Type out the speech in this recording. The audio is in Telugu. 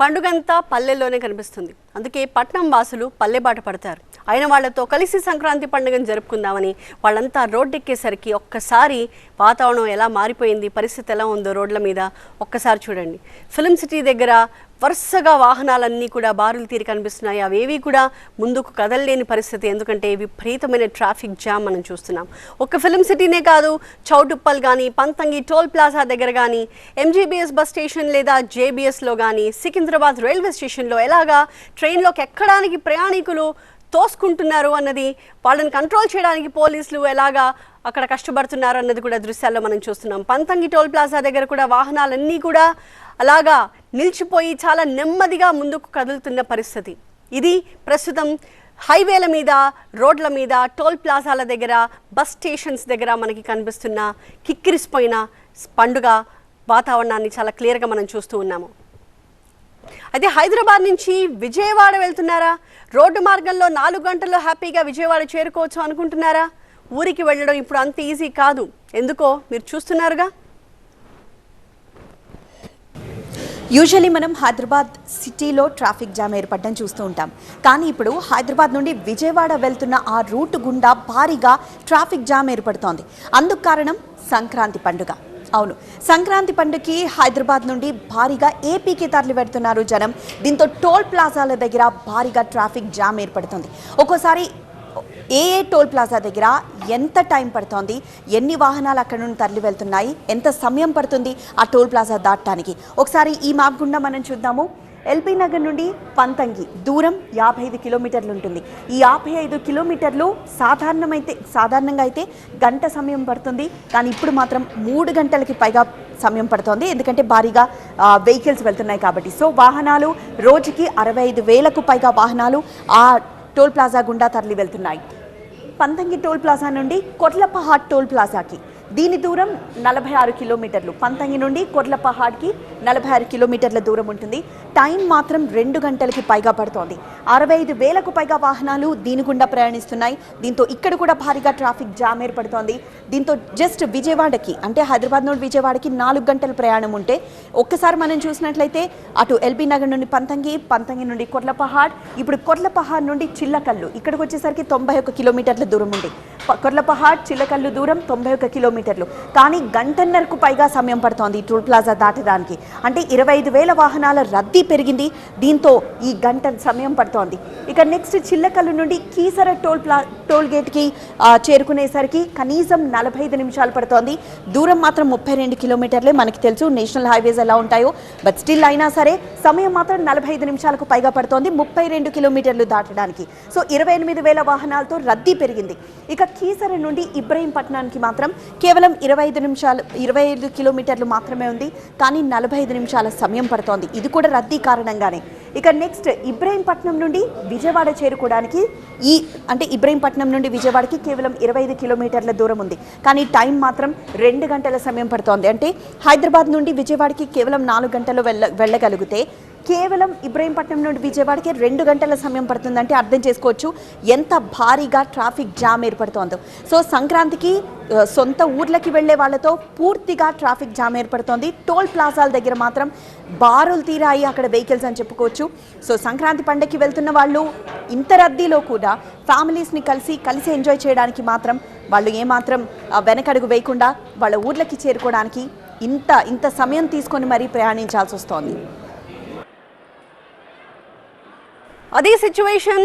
పండుగంతా పల్లెల్లోనే కనిపిస్తుంది. అందుకే పట్నం వాసులు పల్లెబాట పడతారు. అయిన వాళ్ళతో కలిసి సంక్రాంతి పండుగను జరుపుకుందామని వాళ్ళంతా రోడ్డెక్కేసరికి ఒక్కసారి వాతావరణం ఎలా మారిపోయింది పరిస్థితి ఎలా ఉందో రోడ్ల మీద ఒక్కసారి చూడండి. ఫిల్మ్ సిటీ దగ్గర వరుసగా వాహనాలన్నీ కూడా బారులు తీరి కనిపిస్తున్నాయి. అవేవి కూడా ముందుకు కదలలేని పరిస్థితి. ఎందుకంటే విపరీతమైన ట్రాఫిక్ జామ్ మనం చూస్తున్నాం. ఒక్క ఫిలిం సిటీనే కాదు చౌటుప్పల్ కానీ పంతంగి టోల్ ప్లాజా దగ్గర కానీ ఎంజీబీఎస్ బస్ స్టేషన్ లేదా జేబీఎస్లో కానీ సికింద్రాబాద్ రైల్వే స్టేషన్లో ఎలాగా ట్రైన్లోకి ఎక్కడానికి ప్రయాణికులు తోసుకుంటున్నారు అన్నది వాళ్ళని కంట్రోల్ చేయడానికి పోలీసులు ఎలాగా అక్కడ కష్టపడుతున్నారు అన్నది కూడా దృశ్యాల్లో మనం చూస్తున్నాం. పంతంగి టోల్ ప్లాజా దగ్గర కూడా వాహనాలన్నీ కూడా అలాగా నిలిచిపోయి చాలా నెమ్మదిగా ముందుకు కదులుతున్న పరిస్థితి. ఇది ప్రస్తుతం హైవేల మీద రోడ్ల మీద టోల్ ప్లాజాల దగ్గర బస్ స్టేషన్స్ దగ్గర మనకి కనిపిస్తున్న కిక్కిరిసిపోయిన పండుగ వాతావరణాన్ని చాలా క్లియర్గా మనం చూస్తూ ఉన్నాము. అయితే హైదరాబాద్ నుంచి విజయవాడ వెళ్తున్నారా? రోడ్డు మార్గంలో నాలుగు గంటల్లో హ్యాపీగా విజయవాడ చేరుకోవచ్చు అనుకుంటున్నారా? ఊరికి వెళ్ళడం ఇప్పుడు అంత ఈజీ కాదు. ఎందుకో మీరు చూస్తున్నారుగా? యూజువలీ మనం హైదరాబాద్ సిటీలో ట్రాఫిక్ జామ్ ఏర్పడడం చూస్తూ ఉంటాం. కానీ ఇప్పుడు హైదరాబాద్ నుండి విజయవాడ వెళ్తున్న ఆ రూట్ గుండా భారీగా ట్రాఫిక్ జామ్ ఏర్పడుతోంది. అందుకు కారణం సంక్రాంతి పండుగ. అవును. సంక్రాంతి పండుగకి హైదరాబాద్ నుండి భారీగా ఏపీకి తరలి పెడుతున్నారు జనం. దీంతో టోల్ ప్లాజాల దగ్గర భారీగా ట్రాఫిక్ జామ్ ఏర్పడుతుంది. ఒక్కోసారి ఏ ఏ టోల్ ప్లాజా దగ్గర ఎంత టైం పడుతోంది ఎన్ని వాహనాలు అక్కడ నుండి తరలి వెళ్తున్నాయి ఎంత సమయం పడుతుంది ఆ టోల్ ప్లాజా దాటడానికి? ఒకసారి ఈ మ్యాప్ గుండా మనం చూద్దాము. ఎల్బీ నగర్ నుండి పంతంగి దూరం యాభై ఐదు కిలోమీటర్లు ఉంటుంది. ఈ యాభై ఐదు కిలోమీటర్లు సాధారణమైతే సాధారణంగా అయితే గంట సమయం పడుతుంది. కానీ ఇప్పుడు మాత్రం మూడు గంటలకి పైగా సమయం పడుతోంది. ఎందుకంటే భారీగా వెహికల్స్ వెళ్తున్నాయి కాబట్టి. సో వాహనాలు రోజుకి అరవై ఐదు వేలకు పైగా వాహనాలు ఆ టోల్ ప్లాజా గుండా తరలి వెళ్తున్నాయి. పంతంగి టోల్ ప్లాజా నుండి కొట్లపహాడ్ టోల్ ప్లాజాకి దీని దూరం నలభై ఆరు కిలోమీటర్లు. పంతంగి నుండి కొట్లపహాడ్కి నలభై ఆరు కిలోమీటర్ల దూరం ఉంటుంది. టైం మాత్రం రెండు గంటలకి పైగా పడుతోంది. అరవై ఐదు వేలకు పైగా వాహనాలు దీని గుండా ప్రయాణిస్తున్నాయి. దీంతో ఇక్కడ కూడా భారీగా ట్రాఫిక్ జామ్ ఏర్పడుతోంది. దీంతో జస్ట్ విజయవాడకి అంటే హైదరాబాద్ నుండి విజయవాడకి నాలుగు గంటల ప్రయాణం ఉంటే ఒక్కసారి మనం చూసినట్లయితే అటు ఎల్బీ నగర్ నుండి పంతంగి పంతంగి నుండి కొర్లపహాడ్ ఇప్పుడు కొర్లపహాడ్ నుండి చిల్లకల్లు ఇక్కడికి వచ్చేసరికి తొంభై ఒక్క కిలోమీటర్ల దూరం ఉంది. కొర్లపహాడ్ చిలకల్లు దూరం తొంభై ఒక కిలోమీటర్లు. కానీ గంటన్నరకు పైగా సమయం పడుతోంది టోల్ ప్లాజా దాటడానికి. అంటే ఇరవై ఐదు వేల వాహనాల రద్దీ పెరిగింది. దీంతో ఈ గంట సమయం పడుతోంది. ఇక నెక్స్ట్ చిల్లకల్లు నుండి కీసర టోల్ ప్లా టోల్ గేట్కి చేరుకునేసరికి కనీసం నలభై ఐదు నిమిషాలు పడుతోంది. దూరం మాత్రం ముప్పై రెండు కిలోమీటర్లే మనకి తెలుసు. నేషనల్ హైవేస్ ఎలా ఉంటాయో. బట్ స్టిల్ అయినా సరే సమయం మాత్రం నలభై ఐదు నిమిషాలకు పైగా పడుతోంది ముప్పై రెండు కిలోమీటర్లు దాటడానికి. సో ఇరవై ఎనిమిది వేల వాహనాలతో రద్దీ పెరిగింది. ఇక కీసర నుండి ఇబ్రహీంపట్నానికి మాత్రం కేవలం ఇరవై ఐదు నిమిషాలు ఇరవై ఐదు కిలోమీటర్లు మాత్రమే ఉంది. కానీ నలభై ఐదు నిమిషాల సమయం పడుతోంది. ఇది కూడా రద్దీ కారణంగానే. ఇక నెక్స్ట్ ఇబ్రహీంపట్నం నుండి విజయవాడ చేరుకోవడానికి ఈ అంటే ఇబ్రహీంపట్నం నుండి విజయవాడకి కేవలం ఇరవై ఐదు కిలోమీటర్ల దూరం ఉంది. కానీ టైం మాత్రం రెండు గంటల సమయం పడుతోంది. అంటే హైదరాబాద్ నుండి విజయవాడకి కేవలం నాలుగు గంటలు వెళ్ళ వెళ్ళగలిగితే కేవలం ఇబ్రహీంపట్నం నుండి విజయవాడకి రెండు గంటల సమయం పడుతుందంటే అర్థం చేసుకోవచ్చు ఎంత భారీగా ట్రాఫిక్ జామ్ ఏర్పడుతోందో. సో సంక్రాంతికి సొంత ఊర్లకి వెళ్ళే వాళ్ళతో పూర్తిగా ట్రాఫిక్ జామ్ ఏర్పడుతోంది. టోల్ ప్లాజాల దగ్గర మాత్రం బారులు తీరాయి అక్కడ వెహికల్స్ అని చెప్పుకోవచ్చు. సో సంక్రాంతి పండగకి వెళ్తున్న వాళ్ళు ఇంత రద్దీలో కూడా ఫ్యామిలీస్ని కలిసి కలిసి ఎంజాయ్ చేయడానికి మాత్రం వాళ్ళు ఏమాత్రం వెనకడుగు వేయకుండా వాళ్ళ ఊర్లకి చేరుకోవడానికి ఇంత ఇంత సమయం తీసుకొని మరీ ప్రయాణించాల్సి వస్తోంది. ಅದೇ ಸಿಚುವೇಶನ್